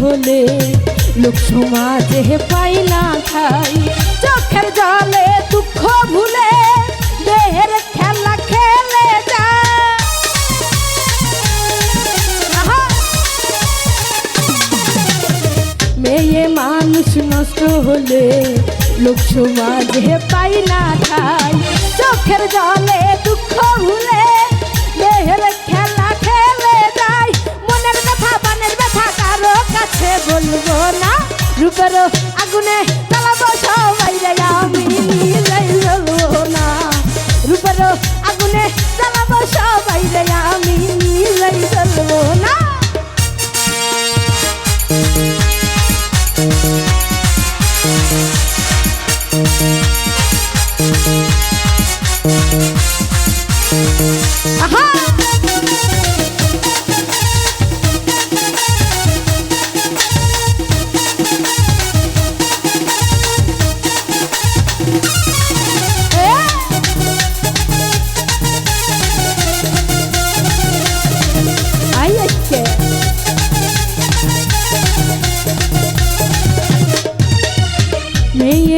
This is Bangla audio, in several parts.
হলে লোক সমাজে পাই না খাই। চোখের জলে দুঃখ ভুলে দেহের খেলা খেলে মেয়ে মানুষ নষ্ট হলে লোক সমাজে পাই না ঠাই চোখের জলে দুঃখ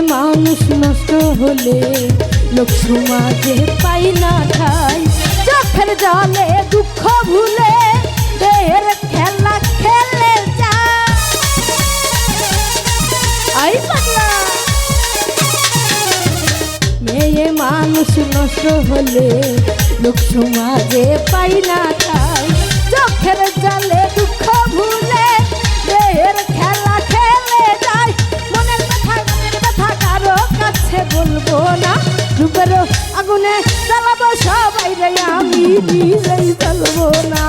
মানুষ নষ্ট হলে লোক সমাজে পাই না ঠাই। চোখের জলে দুঃখ ভুলে দেহের খেলা খেলে মেয়ে মানুষ নষ্ট হলে লোক সমাজে পাই না ঠাই। চোখের জলে আগুনে চালাবো সবাই রে আমি নিজেই চলবো না।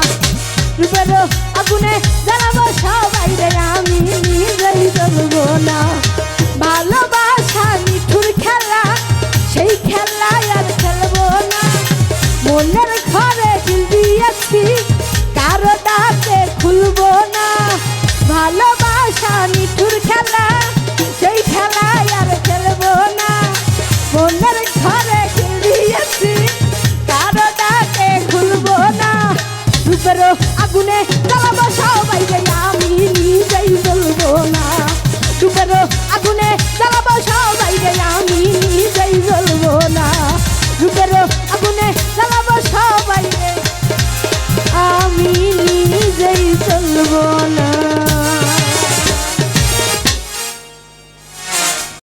রূপের